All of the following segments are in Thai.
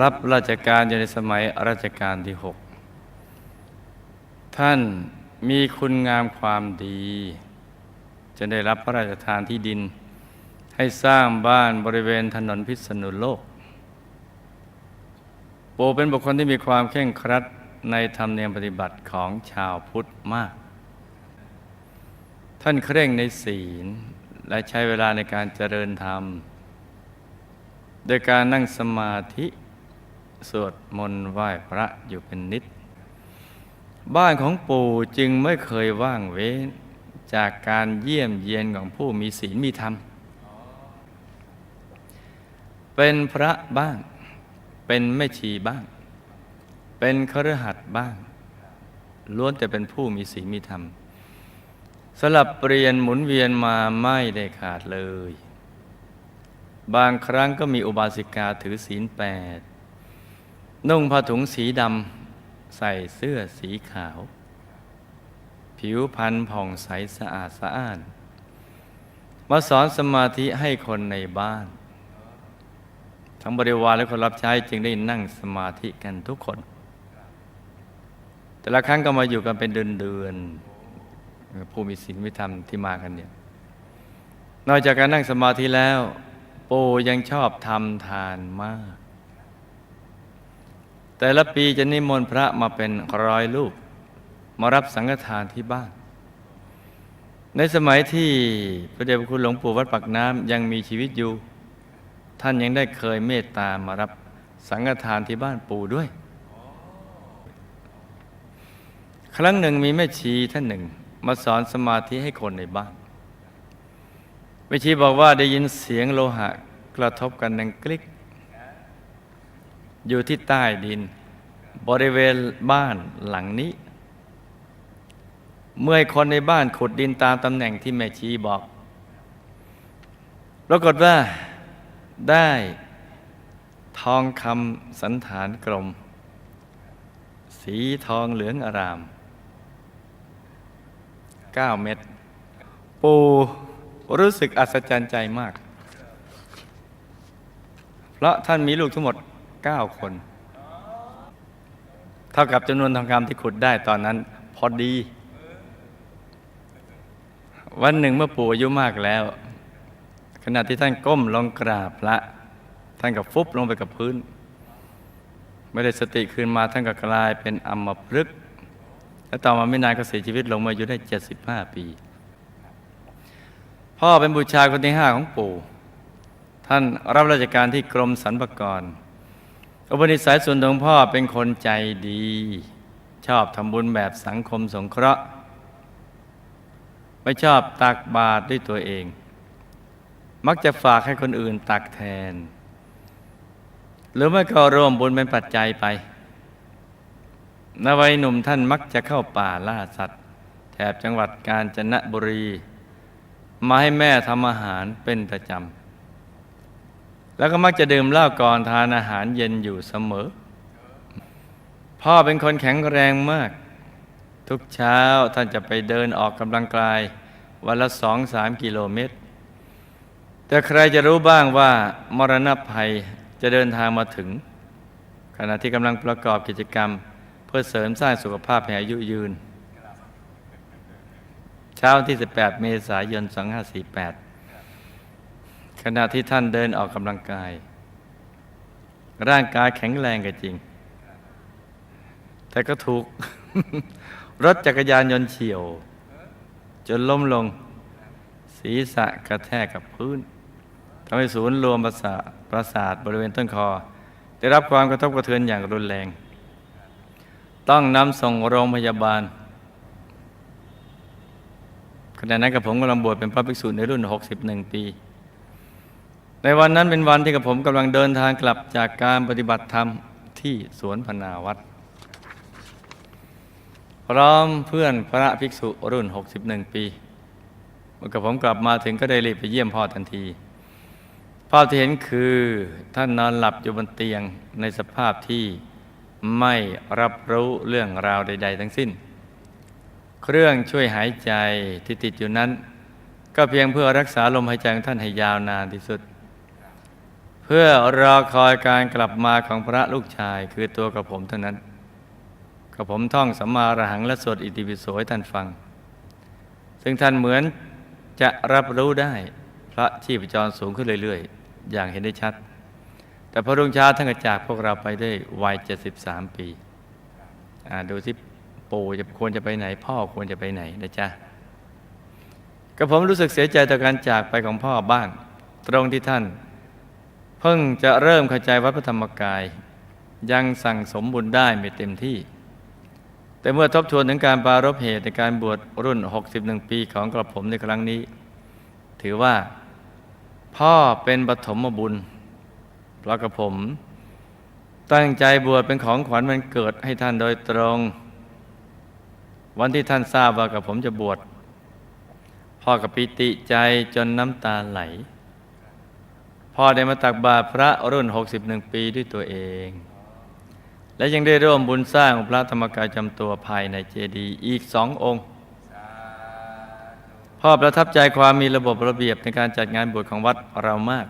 รับราชการอยู่ในสมัยรัชกาลที่หกท่านมีคุณงามความดี จะได้รับพระราชทานที่ดิน ให้สร้างบ้านบริเวณถนนพิษณุโลก โปเป็นบุคคลที่มีความเคร่งครัดในธรรมเนียมปฏิบัติของชาวพุทธมาก ท่านเคร่งในศีลและใช้เวลาในการเจริญธรรม โดยการนั่งสมาธิ สวดมนต์ไหว้พระอยู่เป็นนิด บ้านของปู่จึงไม่เคยว่างเว้น จากการเยี่ยมเยียนของผู้มีศีลมีธรรม เป็นพระบ้าง เป็นแม่ชีบ้าง เป็นคฤหัสบ้าง ล้วนแต่เป็นผู้มีศีลมีธรรมสลับเปลี่ยนหมุนเวียนมาไม่ได้ขาดเลย บางครั้งก็มีอุบาสิกาถือศีลแปด นุ่งผ้าถุงสีดำใส่เสื้อสีขาว ผิวพรรณผ่องใสสะอาดสะอ้านมาสอนสมาธิให้คนในบ้าน ทั้งบริวารและคนรับใช้จึงได้นั่งสมาธิกันทุกคน แต่ละครั้งก็มาอยู่กันเป็นเดือนเดือนๆผู้มีศีลมีธรรมที่มากันเนี่ยนอกจากการนั่งสมาธิแล้ว ปู่ยังชอบทำทานมาก แต่ละปีจะนิมนต์พระมาเป็นร้อยรูป มารับสังฆทานที่บ้าน ในสมัยที่พระเดชพระคุณหลวงปู่วัดปักน้ำยังมีชีวิตอยู่ ท่านยังได้เคยเมตตามารับสังฆทานที่บ้านปู่ด้วย ครั้งหนึ่งมีแม่ชีท่านหนึ่ง มาสอนสมาธิให้คนในบ้านแม่ชีบอกว่าได้ยินเสียงโลหะกระทบกันดังกลิก อยู่ที่ใต้ดิน บริเวณบ้านหลังนี้ เมื่อคนในบ้านขุดดินตามตำแหน่งที่แม่ชีบอกปรากฏว่าได้ทองคำสันฐานกลม สีทองเหลืองอาราม 9 เม็ดปูรู้สึกอัศจรรย์ใจมาก เพราะท่านมีลูกทั้งหมด 9 คน เท่ากับจำนวนทองคำที่ขุดได้ตอนนั้น พอดี วันหนึ่งเมื่อปู่อายุมากแล้ว ขณะที่ท่านก้มลงกราบพระ ท่านก็ฟุบลงไปกับพื้น ไม่ได้สติคืนมาท่านก็กลายเป็นอัมพฤกษ์และต่อมาไม่นานก็เสียชีวิตลงมาอยู่ได้ 75 ปี พ่อเป็นบุตรชายคนที่ห้าของปู่ ท่านรับราชการที่กรมสรรพากร อุปนิสัยส่วนตัวของพ่อเป็นคนใจดี ชอบทำบุญแบบสังคมสงเคราะห์ ไม่ชอบตักบาตรด้วยตัวเอง มักจะฝากให้คนอื่นตักแทน หรือไม่ก็ร่วมบุญเป็นปัจจัยไปนวัยหนุ่มท่านมักจะเข้าป่าล่าสัตว์ แถบจังหวัดกาญจนบุรี มาให้แม่ทำอาหารเป็นประจำ แล้วก็มักจะดื่มเหล้าก่อนทานอาหารเย็นอยู่เสมอ พ่อเป็นคนแข็งแรงมาก ทุกเช้าท่านจะไปเดินออกกำลังกาย วันละสองสามกิโลเมตร แต่ใครจะรู้บ้างว่ามรณะภัยจะเดินทางมาถึง ขณะที่กำลังประกอบกิจกรรม เพื่อเสริมสร้างสุขภาพให้อายุยืน เช้าที่ 18 เมษายน 2548 ขณะที่ท่านเดินออกกำลังกาย ร่างกายแข็งแรงก็จริง แต่ก็ถูก รถจักรยานยนต์เฉียว จนล้มลง ศีรษะกระแทกกับพื้นทำให้ศูนย์รวมประสาทประสาทบริเวณต้นคอ ได้รับความกระทบกระเทือนอย่างรุนแรง ต้องนำส่งโรงพยาบาลขณะนั้นกับผมกำลังบวชเป็นพระภิกษุในรุ่น 61 ปี ในวันนั้นเป็นวันที่กับผมกำลังเดินทางกลับจากการปฏิบัติธรรมที่สวนพนาวัดพร้อมเพื่อนพระภิกษุรุ่น 61 ปีเมื่อกับผมกลับมาถึงก็ได้รีบไปเยี่ยมพ่อทันที ภาพที่เห็นคือท่านนอนหลับอยู่บนเตียงในสภาพที่ไม่รับรู้เรื่องราวใด ๆ ทั้งสิ้น เครื่องช่วยหายใจที่ติดอยู่นั้น ก็เพียงเพื่อรักษาลมหายใจของท่านให้ยาวนานที่สุด พื่อรอคอยการกลับมาของพระลูกชายคือตัวกับผมเท่านั้นกับผมท่องสัมมาอรหังและสวดอิติปิโสให้ท่านฟัง ซึ่งท่านเหมือนจะรับรู้ได้พระชีพจรสูงขึ้นเรื่อยๆ อย่างเห็นได้ชัด แต่พอรุ่งเช้าท่านก็จากพวกเราไปได้วัย 73 ปีอ่าดูสิปู่จะควรจะไปไหน พ่อควรจะไปไหนนะจ๊ะกับผมรู้สึกเสียใจต่อการจากไปของพ่อบ้าง ตรงที่ท่าน เพิ่งจะเริ่มเข้าใจวัดพระธรรมกาย ยังสั่งสมบุญได้ไม่เต็มที่ แต่เมื่อทบทวนถึงการปารบเหตุในการบวชรุ่น 61 ปีของกระผมในครั้งนี้ ถือว่า พ่อเป็นปฐมบุญเพราะกระผม ตั้งใจบวชเป็นของขวัญวันเกิดให้ท่านโดยตรง วันที่ท่านทราบว่ากับผมจะบวชพ่อกับปิติใจจนน้ำตาไหล พ่อได้มาตักบาตรพระรุ่น 61 ปีด้วยตัวเอง และยังได้ร่วมบุญสร้างพระธรรมกายจำตัวภายในเจดีย์อีกสององค์พ่อประทับใจความมีระบบระเบียบในการจัดงานบวชของวัดเรามาก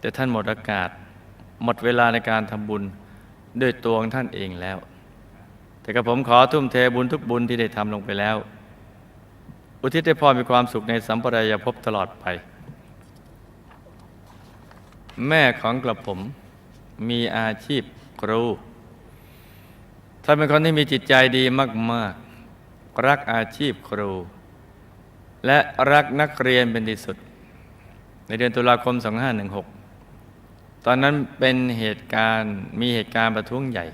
แต่ท่านหมดอากาศ หมดเวลาในการทำบุญด้วยตัวของท่านเองแล้ว แต่กระผมขอทุ่มเทบุญทุกบุญที่ได้ทำลงไปแล้ว อุทิศให้พ่อมีความสุขในสัมปรายภพตลอดไป แม่ของกระผม มีอาชีพครูท่านเป็นคนที่มีจิตใจดีมาก ๆ รักอาชีพครู และรักนักเรียนเป็นที่สุด ในเดือนตุลาคม 2516 ตอนนั้นเป็นเหตุการณ์มีเหตุการณ์ประท้วงใหญ่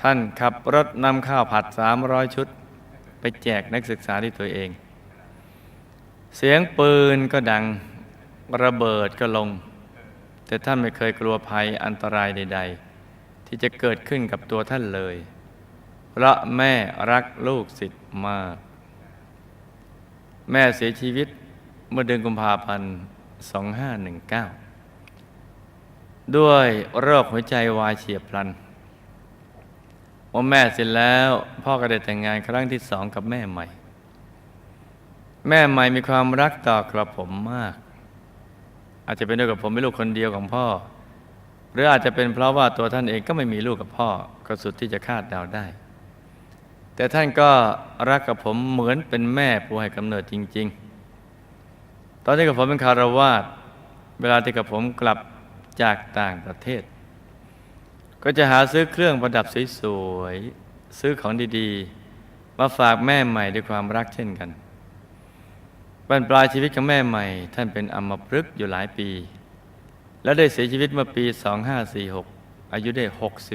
ท่านขับรถนำข้าวผัด 300 ชุด ไปแจกนักศึกษาที่ตัวเอง เสียงปืนก็ดังระเบิดก็ลง แต่ท่านไม่เคยกลัวภัยอันตรายใด ๆ ที่จะเกิดขึ้นกับตัวท่านเลยเพราะแม่รักลูกศิษย์มาก แม่เสียชีวิตเมื่อเดือนกุมภาพันธ์ 2519 ด้วยโรคหัวใจวายเฉียบพลันพอแม่เสร็จแล้วพ่อก็ได้แต่งงานครั้งที่สองกับแม่ใหม่ แม่ใหม่มีความรักต่อกระผมมาก อาจจะเป็นด้วยกับผมเป็นลูกคนเดียวของพ่อ หรืออาจจะเป็นเพราะว่าตัวท่านเองก็ไม่มีลูกกับพ่อ ก็สุดที่จะคาดเดาได้ แต่ท่านก็รักกับผมเหมือนเป็นแม่ผู้ให้กำเนิดจริง ๆ ตอนที่กับผมเป็นคารวาสเวลาที่กับผมกลับจากต่างประเทศ ก็จะหาซื้อเครื่องประดับสวยๆซื้อของดีๆ มาฝากแม่ใหม่ด้วยความรักเช่นกัน บรรปลายชีวิตของแม่ใหม่ ท่านเป็นอัมพฤกษ์อยู่หลายปี และได้เสียชีวิตเมื่อปี 2546 อายุได้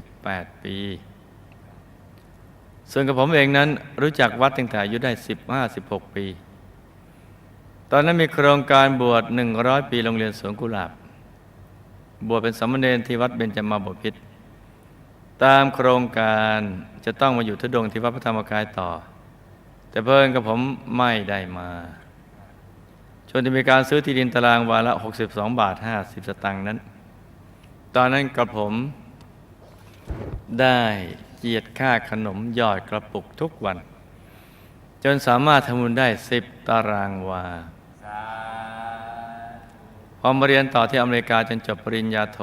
68 ปี ส่วนกับผมเองนั้นรู้จักวัดตั้งแต่อายุได้ 15-16 ปี ตอนนั้นมีโครงการบวช 100 ปีโรงเรียนสวนกุหลาบ บวชเป็นสามเณรที่วัดเบญจมาบพิตรตามโครงการจะต้องมาอยู่ทุดงที่วัดพระธรรมกายต่อ แต่เพิ่นกับผมไม่ได้มา ชนที่มีการซื้อที่ดินตารางวาละ 62 บาท 50 สตางค์นั้น ตอนนั้นกับผมได้เกียรติค่าขนมยอดกระปุกทุกวัน จนสามารถทำบุญได้ 10 ตารางวาพอมาเรียนต่อที่อเมริกาจนจบปริญญาโท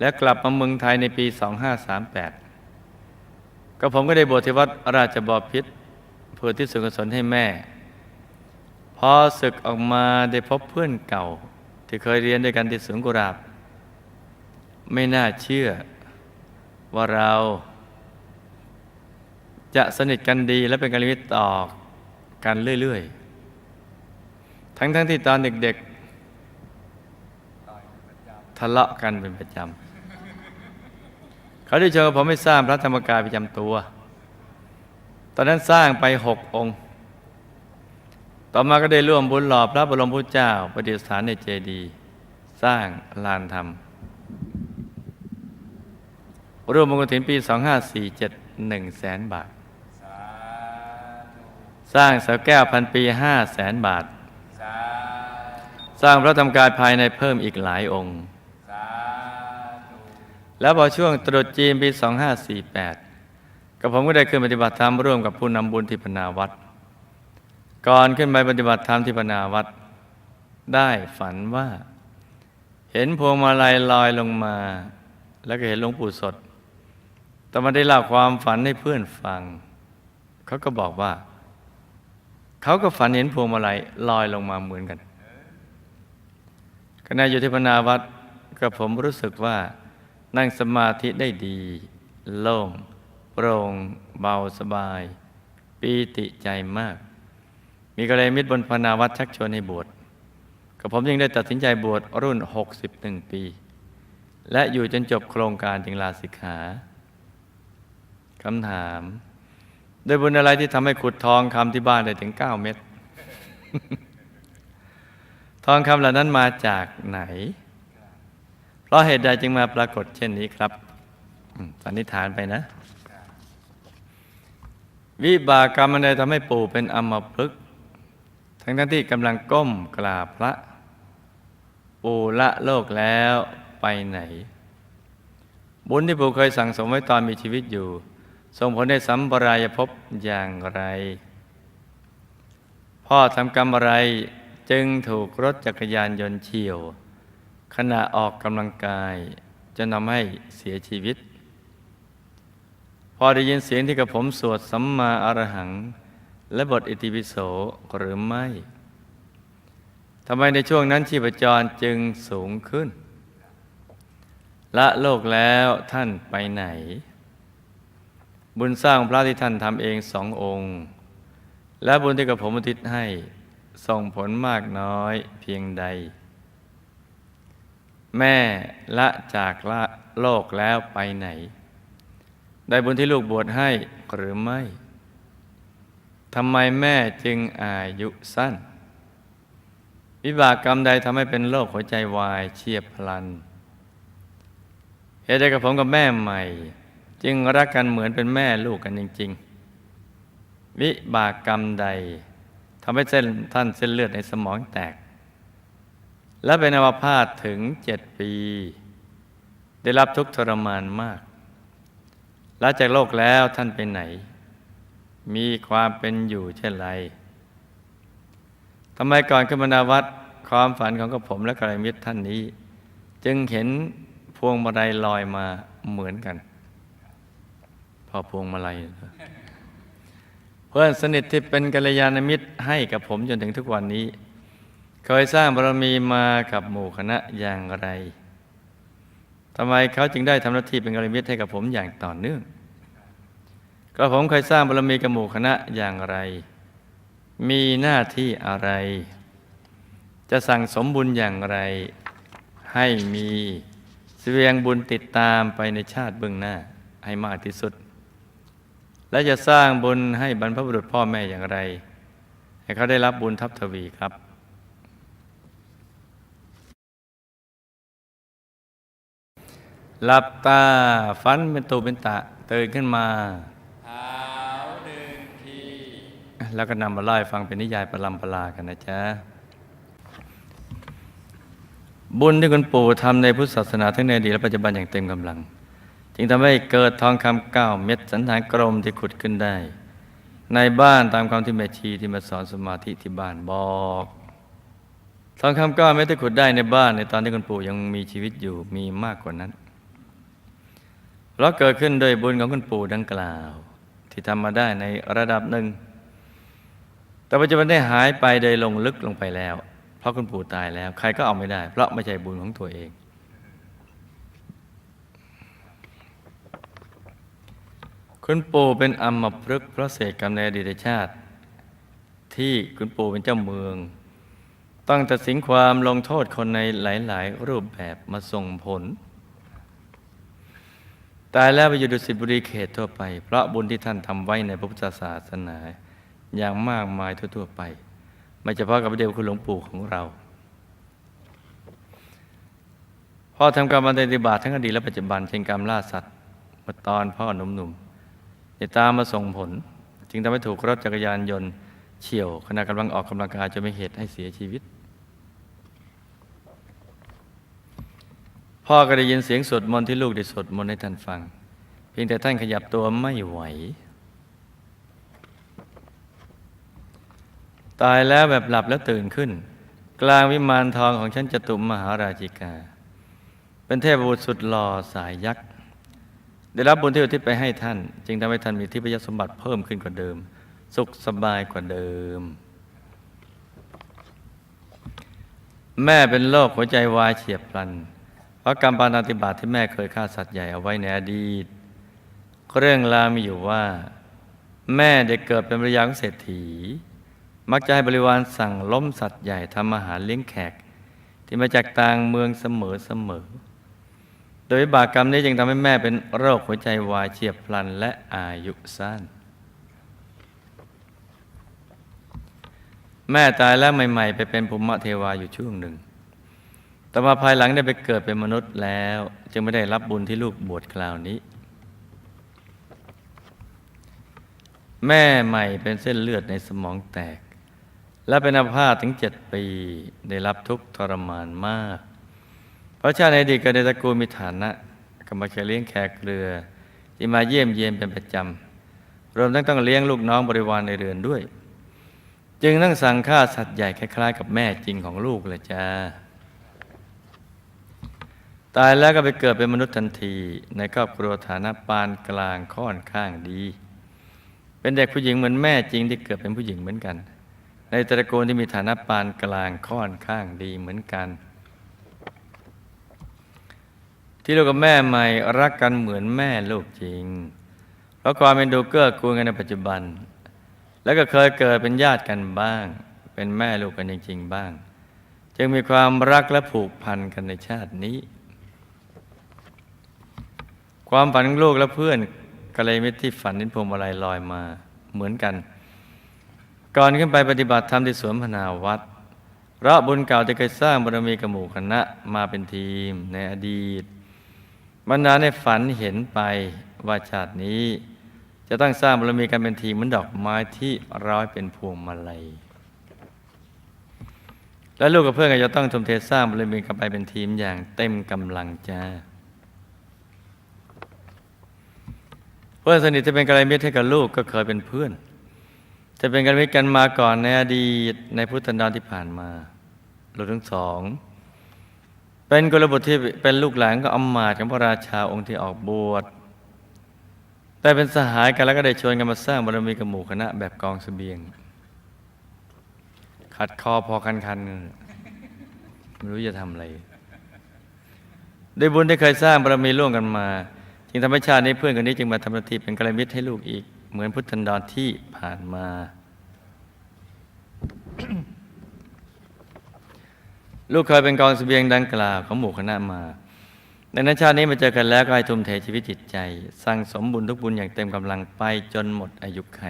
และกลับมาเมืองไทยในปี 2538 ก็ผมก็ได้บวชที่วัดราชบพิตรเพื่อที่สุกุศลให้แม่ พอศึกออกมาได้พบเพื่อนเก่า ที่เคยเรียนด้วยกันที่สวนกุหลาบ ไม่น่าเชื่อว่าเราจะสนิทกันดีและเป็นกัลยาณมิตรต่อกันเรื่อยๆ ทั้งๆทที่ตอนเด็กๆ ทะเลาะกันเป็นประจำ เขาได้เชิญผมให้สร้างพระธรรมกายประจำตัว ตอนนั้นสร้างไปหกองค์ ต่อมาก็ได้ร่วมบุญหล่อพระบรมพุทธเจ้า ประดิษฐานในเจดีย์สร้างลานธรรม ร่วมบุญกฐินปี 2547 1แสนบาท สร้างเสาแก้วพันปี5แสนบาท สร้างพระธรรมกายภายในเพิ่มอีกหลายองค์ แล้วพอช่วงตรุษจีนปี 2548กับผมก็ได้ขึ้นปฏิบัติธรรมร่วมกับผู้นำบุญที่พนาวัด ก่อนขึ้นไปปฏิบัติธรรมที่พนาวัด ได้ฝันว่า เห็นพวงมาลัยลอยลงมา แล้วก็เห็นหลวงปู่สด แต่มาได้เล่าความฝันให้เพื่อนฟัง เขาก็บอกว่า เขาก็ฝันเห็นพวงมาลัยลอยลงมาเหมือนกันขณะอยู่ที่พนาวัดกับผมรู้สึกว่านั่งสมาธิได้ดี โล่ง โปร่ง เบาสบาย ปีติใจมาก มีกระไรมิตรบนพนาวัดชักชวนให้บวชกับผมยังได้ตัดสินใจบวชรุ่น 61 ปี และอยู่จนจบโครงการจึงลาสิกขาคำถามโดยบุญอะไรที่ทำให้ขุดทองคำที่บ้านได้ถึง 9 เม็ดทองคำเหล่านั้นมาจากไหน เพราะเหตุใดจึงมาปรากฏเช่นนี้ครับสันนิษฐานไปนะ วิบากกรรมอันใดทำให้ปู่เป็นอมภพึกษ์ ทั้งทั้งที่กำลังก้มกราบพระปูละโลกแล้วไปไหน บุญที่ปู่เคยสั่งสมไว้ตอนมีชีวิตอยู่ส่งผลในสัมปรายภพอย่างไร พ่อทำกรรมอะไรจึงถูกรถจักรยานยนต์เฉียว ขณะออกกำลังกายจะทำให้เสียชีวิต พอได้ยินเสียงที่กับผมสวดสัมมาอรหัง และบทอิติปิโสหรือไม่ทำไมในช่วงนั้นชีพจรจึงสูงขึ้น ละโลกแล้วท่านไปไหน บุญสร้างพระที่ท่านทำเองสององค์ และบุญที่กับผมอุทิศให้ส่งผลมากน้อยเพียงใด แม่ละจากละโลกแล้วไปไหน ได้บุญที่ลูกบวชให้หรือไม่ ทำไมแม่จึงอายุสั้น วิบากกรรมใดทำให้เป็นโรคหัวใจวายเฉียบพลันเหตุใดกับผมกับแม่ใหม่ จึงรักกันเหมือนเป็นแม่ลูกกันจริง ๆ วิบากกรรมใดทำให้เส้นท่านเส้นเลือดในสมองแตก และเป็นอัมพาตถึงเจ็ดปี ได้รับทุกข์ทรมานมาก แล้วจากโลกแล้วท่านไปไหน มีความเป็นอยู่เช่นไรทำไมก่อนขึ้นบรรดาวัดความฝันของกับผมและกระไรมิตรท่านนี้ จึงเห็นพวงมาลัยลอยมาเหมือนกัน พอพวงมาลัยเพื่อนสนิทที่เป็นกัลยาณมิตรให้กับผมจนถึงทุกวันนี้ เคยสร้างบารมีมากับหมู่คณะอย่างไรทำไมเขาจึงได้ทำหน้าที่เป็นกัลยาณมิตรให้กับผมอย่างต่อเนื่อง ก็ผมเคยสร้างบารมีกับหมู่คณะอย่างไร มีหน้าที่อะไร จะสั่งสมบุญอย่างไร ให้มีเสวียงบุญติดตามไปในชาติเบื้องหน้าให้มากที่สุด และจะสร้างบุญให้บรรพบุรุษพ่อแม่อย่างไร ให้เขาได้รับบุญทับทวีครับหลับตาฝันเป็นตูเป็นตะตื่นขึ้นมา แล้วก็นำมาเล่าให้ฟังเป็นนิยายประลำประลากันนะจ๊ะ บุญที่คุณปู่ทำในพุทธศาสนาทั้งในอดีตและปัจจุบันอย่างเต็มกำลัง จึงทำให้เกิดทองคำเก้าเม็ดสันฐานกลมที่ขุดขึ้นได้ ในบ้านตามคำที่แม่ชีที่มาสอนสมาธิที่บ้านบอกทองคำเก้าเม็ดที่ขุดได้ในบ้านในตอนที่คุณปู่ยังมีชีวิตอยู่มีมากกว่านั้นเพราะเกิดขึ้นโดยบุญของคุณปู่ดังกล่าว ที่ทำมาได้ในระดับหนึ่ง แต่ปัจจุบันได้หายไปโดยลงลึกลงไปแล้ว เพราะคุณปู่ตายแล้ว ใครก็เอาไม่ได้ เพราะไม่ใช่บุญของตัวเอง คุณปู่เป็นอัมพฤกษ์เพราะเศษกรรมในอดีตชาติ ที่คุณปู่เป็นเจ้าเมือง ต้องตัดสินความลงโทษคนในหลาย ๆ รูปแบบมาส่งผลตายแล้วไปอยู่ดุสิตบุรีเขตทั่วไป เพราะบุญที่ท่านทำไว้ในพระพุทธศาสนา อย่างมากมายทั่วๆไป ไม่เฉพาะกับพระเดชคุณหลวงปู่ของเรา พ่อทำกรรมอันใดติบาตทั้งอดีตและปัจจุบันเช่นกรรมล่าสัตว์มื่อตอนพ่อหนุ่มๆจะตามมาส่งผล จึงทำให้ถูกรถจักรยานยนต์เฉี่ยวขณะกำลังออกกำลังกายจนเป็นเหตุให้เสียชีวิต พ่อก็ได้ยินเสียงสวดมนต์ที่ลูกได้สวดมนต์ให้ท่านฟัง เพียงแต่ท่านขยับตัวไม่ไหว ตายแล้วแบบหลับแล้วตื่นขึ้น กลางวิมานทองของชั้นจตุมมหาราชิกา เป็นเทพบุตรสุดหล่อสายยักษ์ได้รับบุญที่อุทิศไปให้ท่าน จึงทำให้ท่านมีทิพยสมบัติเพิ่มขึ้นกว่าเดิม สุขสบายกว่าเดิม แม่เป็นโรคหัวใจวายเฉียบพลัน เพราะกรรมปานาติบาตที่แม่เคยฆ่าสัตว์ใหญ่เอาไว้ในอดีตเรื่องราวมีอยู่ว่า แม่ได้เกิดเป็นภรรยาของเศรษฐี มักจะให้บริวารสั่งล้มสัตว์ใหญ่ทำอาหารเลี้ยงแขก ที่มาจากต่างเมืองเสมอเสมอ โดยบากกรรมนี้จึงทำให้แม่เป็นโรคหัวใจวายเฉียบพลันและอายุสั้น แม่ตายแล้วใหม่ ๆ ไปเป็นภูมิเทวาอยู่ช่วงหนึ่ง แต่มาภายหลังได้ไปเกิดเป็นมนุษย์แล้ว จึงไม่ได้รับบุญที่ลูกบวชคราวนี้แม่ใหม่เป็นเส้นเลือดในสมองแตก และเป็นอาพาธถึงเจ็ดปีได้รับทุกข์ทรมานมากเพราะชาติในอดีตเกิดในตระกูลมีฐานะกำมาเลี้ยงแขกเรือ ที่มาเยี่ยมเยียนเป็นประจำรวมทั้งต้องเลี้ยงลูกน้องบริวารในเรือนด้วย จึงต้องสั่งฆ่าสัตว์ใหญ่คล้ายๆ กับแม่จริงของลูกเลยจ้าตายแล้วก็ไปเกิดเป็นมนุษย์ทันทีในครอบครัวฐานะปานกลางค่อนข้างดี เป็นเด็กผู้หญิงเหมือนแม่จริงที่เกิดเป็นผู้หญิงเหมือนกัน ตระกูลที่มีฐานะปานกลางค่อนข้างดีเหมือนกัน ที่ลูกกับแม่ใหม่รักกันเหมือนแม่ลูกจริง เพราะความเป็นดูเกื้อกูลกันในปัจจุบัน แล้วก็เคยเกิดเป็นญาติกันบ้าง เป็นแม่ลูกกันจริง ๆ บ้าง จึงมีความรักและผูกพันกันในชาตินี้ ความฝันของลูกและเพื่อนก็เลยมิตรที่ฝันนินพมาลัยลอยมาเหมือนกัน ก่อนขึ้นไปปฏิบัติธรรมที่สวนพนาวัดเพราะบุญเก่าที่เคยสร้างบารมีกับหมู่คณะมาเป็นทีมในอดีตบรรดาในฝันเห็นไปว่าชาตินี้ จะต้องสร้างบารมีกันเป็นทีมเหมือนดอกไม้ที่ร้อยเป็นพวงมาลัยและลูกกับเพื่อนก็จะต้องทมเทสร้างบารมีกันไปเป็นทีมอย่างเต็มกำลังจ้าเพื่อนสนิทที่เป็นกัลยาณมิตรให้กับลูกก็เคยเป็นเพื่อน จะเป็นกัลยาณมิตรกันมาก่อนในอดีตในพุทธันดรที่ผ่านมาลูกทั้งสอง เป็นกุลบุตรที่เป็นลูกหลานก็อำมาตของพระราชาองค์ที่ออกบวชแต่เป็นสหายกันแล้วก็ได้ชวนกันมาสร้างบารมีกับหมู่คณะแบบกองเสบียง ขัดคอพอคันคันๆไม่รู้จะทำอะไรด้วยบุญที่เคยสร้างบารมีร่วมกันมา จึงทำให้ชาตินี้เพื่อนคนนี้จึงมาทำหน้าที่เป็นกัลยาณมิตรให้ลูกอีก เหมือนพุทธันดรที่ผ่านมา ลูกเคยเป็นกองเสบียงดังกล่าวของหมู่คณะมาในนั้นชาตินี้มาเจอกันแล้วก็ให้ทุ่มเทชีวิตจิตใจ สร้างสมบุญทุกบุญอย่างเต็มกำลังไปจนหมดอายุไข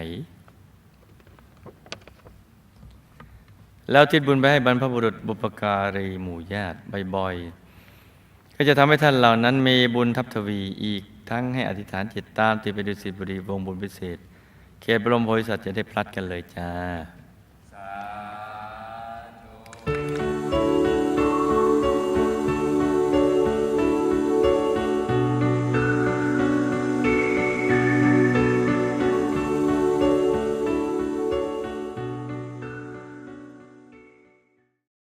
แล้วทิศบุญไปให้บรรพบุรุษบุปการีหมู่ญาติบ่อยๆก็จะทำให้ท่านเหล่านั้นมีบุญทับทวีอีก ทั้งให้อธิษฐานจิตตามติไปดูสิบุรีวงบุญพิเศษ เขตบรมโพธิสัตว์จะได้พลัดกันเลยจ้า